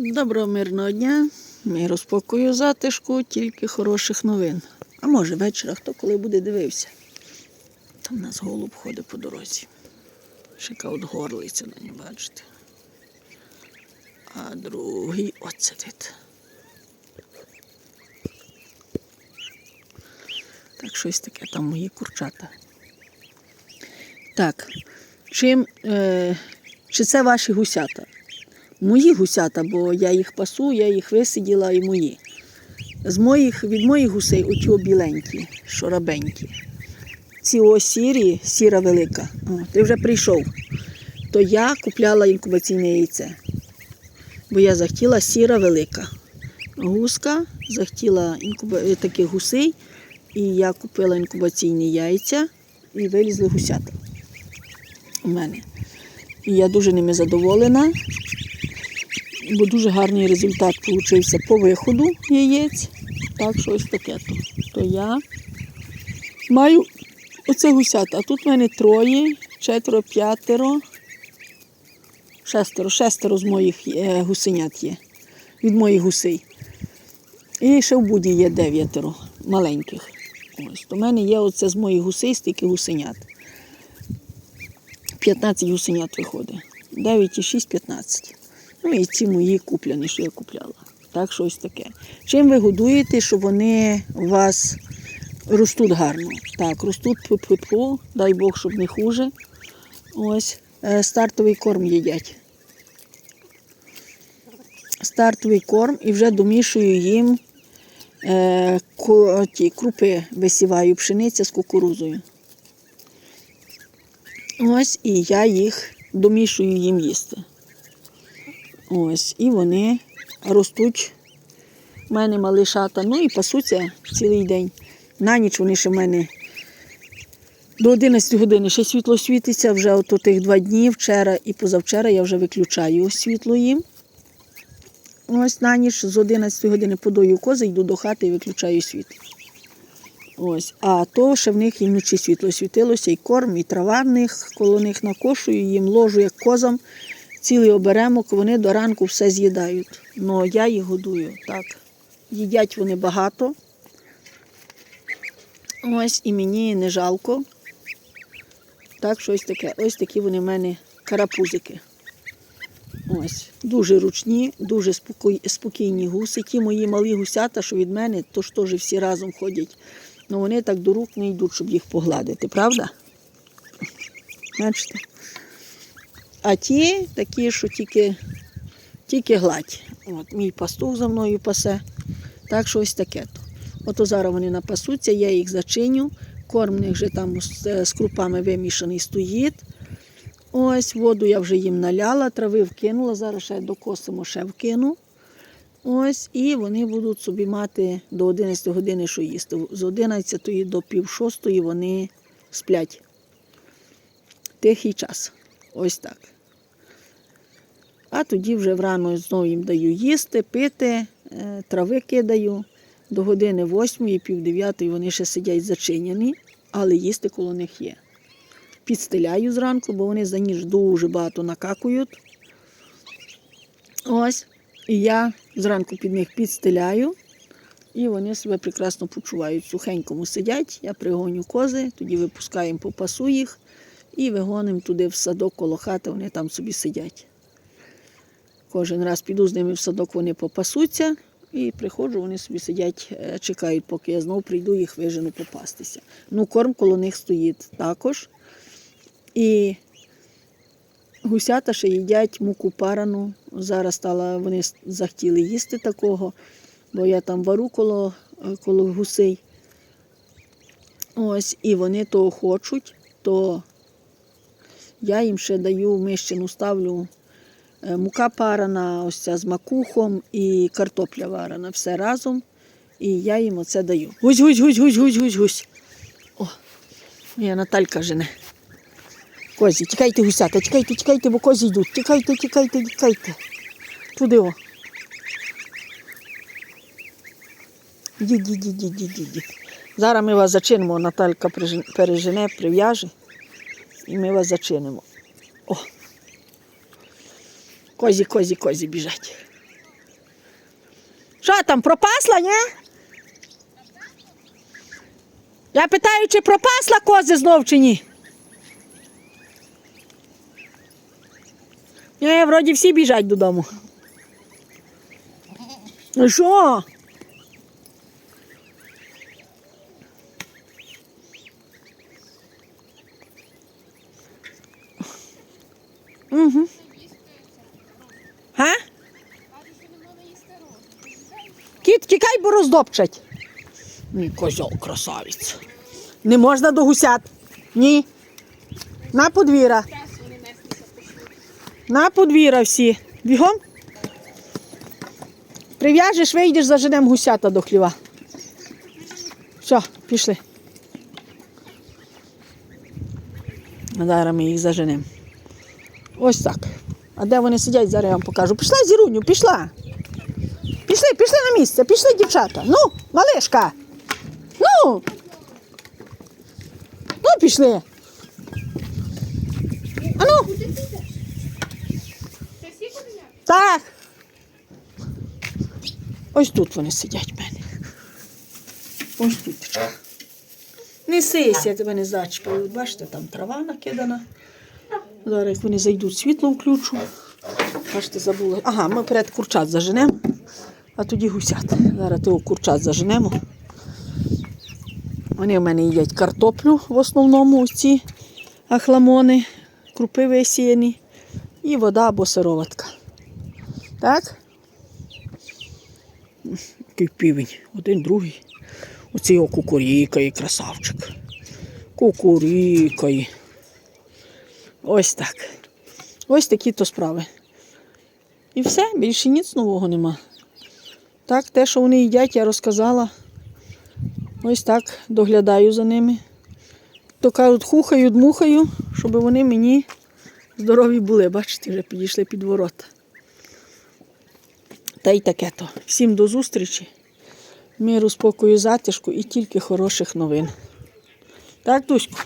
Доброго мирного дня, миру спокою, затишку, тільки хороших новин. А може вечора, хто коли буде дивився. Там у нас голуб ходить по дорозі. Шика от горлиця на ній, бачите. А другий от сидить. Так, щось таке, там мої курчата. Так, чим, е, чи це ваші гусята? Мої гусята, бо я їх пасу, я їх висиділа і мої. З моїх, від моїх гусей оті біленькі, шорабенькі. Ці о сірі, сіра велика. О, ти вже прийшов. То я купляла інкубаційне яйце. Бо я захотіла сіра велика. Гуска, захотіла інкуба... е, таких гусей, і я купила інкубаційні яйця і вилізли гусята у мене. І я дуже ними задоволена бо дуже гарний результат вийшов по виходу яєць. Так що ось таке то. То я маю оце гусята. А тут в мене троє, четверо, п'ятеро, шестеро, шестеро з моїх е, гусенят є. Від моїх гусей. І ще в буді є дев'ятеро маленьких. Ось. В мене є оце з моїх гусей стільки гусенят. 15 гусенят виходить. 9 і 6 – 15. Ну і ці мої куплені, що я купляла. Так, щось таке. Чим ви годуєте, щоб вони у вас ростуть гарно? Так, ростуть пу-пу-пу, дай Бог, щоб не хуже. Ось, е, стартовий корм їдять. Стартовий корм і вже домішую їм е, ті крупи висіваю, пшениця з кукурузою. Ось, і я їх домішую їм їсти. Ось, і вони ростуть. У мене малишата, ну і пасуться цілий день. На ніч вони ще в мене до 11 години ще світло світиться, вже от тих два дні, вчора і позавчора я вже виключаю світло їм. Ось на ніч з 11 години подою кози, йду до хати і виключаю світло. Ось, а то ще в них і вночі світло світилося, і корм, і трава в них, коло них накошую, їм ложу як козам цілий оберемок, вони до ранку все з'їдають. Ну я їх годую так. Їдять вони багато. Ось і мені не жалко. Так, щось таке. Ось такі вони в мене карапузики. Ось. Дуже ручні, дуже спокійні гуси. Ті мої малі гусята, що від мене, то ж теж всі разом ходять. Ну вони так до рук не йдуть, щоб їх погладити, правда? Бачите? А ті такі, що тільки, тільки гладь. От, мій пастух за мною пасе. Так що ось таке то. Ото зараз вони напасуться, я їх зачиню. Корм в них вже там з, з крупами вимішаний стоїть. Ось воду я вже їм наляла, трави вкинула, зараз ще докосимо, ще вкину. Ось, і вони будуть собі мати до 11 години, що їсти. З 11 до пів шостої вони сплять. Тихий час. Ось так. А тоді вже врано знову їм даю їсти, пити, е, трави кидаю. До години восьмої, пів дев'ятої вони ще сидять зачинені, але їсти коло них є. Підстеляю зранку, бо вони за ніж дуже багато накакують. Ось. І я зранку під них підстеляю, і вони себе прекрасно почувають. Сухенькому сидять, я пригоню кози, тоді випускаємо по пасу їх і вигонимо туди в садок коло хати, вони там собі сидять. Кожен раз піду з ними в садок, вони попасуться, і приходжу, вони собі сидять, е, чекають, поки я знову прийду, їх вижену попастися. Ну, корм коло них стоїть також. І гусята ще їдять муку парану. Зараз стала, вони захотіли їсти такого, бо я там вару коло, е, коло гусей. Ось, і вони того хочуть, то я їм ще даю мищину, ставлю е, мука парана, ось ця з макухом і картопля варена. Все разом. І я їм оце даю. Гусь, гусь, гусь, гусь, гусь, гусь, гусь. О, моя Наталька жене. Козі, тікайте, гусята, тікайте, тікайте, бо козі йдуть. Тікайте, тікайте, тікайте. Туди о. Йдіть, йдіть, йдіть, йдіть, йдіть. Зараз ми вас зачинимо, Наталька пережене, прив'яже. І ми вас зачинимо. О. Козі, козі, козі біжать. Що там, пропасла, ні? Я питаю, чи пропасла кози знов чи ні? Ні, вроді всі біжать додому. Ну що? Угу. Га? Кіт, тікай, бо роздопчать. Ні, козьол красавець. Не можна до гусят. Ні. На подвір'я. На подвір'я всі. Бігом. Прив'яжеш, вийдеш, заженемо гусята до хліва. Все, пішли. Зараз ми їх заженемо. Ось так. А де вони сидять, зараз я вам покажу. Пішла зіруню, пішла. Пішли, пішли на місце, пішли, дівчата. Ну, малишка. Ну. Ну, пішли. А ну. Так. Ось тут вони сидять в мене. Ось тут. Несися, я тебе не зачіпаю. Бачите, там трава накидана. Зараз як вони зайдуть, світло включу. Бачите, забула. Ага, ми перед курчат заженемо, а тоді гусят. Зараз того курчат заженемо. Вони в мене їдять картоплю в основному, ось ці ахламони, крупи висіяні і вода або сироватка. Так? Який півень, один, другий. Оцей кукурікає, красавчик. Кукурікає. Ось так. Ось такі то справи. І все, більше ніц нового нема. Так, те, що вони їдять, я розказала. Ось так доглядаю за ними. То кажуть, хухаю, дмухаю, щоб вони мені здорові були. Бачите, вже підійшли під ворота. Та й таке то. Всім до зустрічі. Миру, спокою, затишку і тільки хороших новин. Так, Дуську?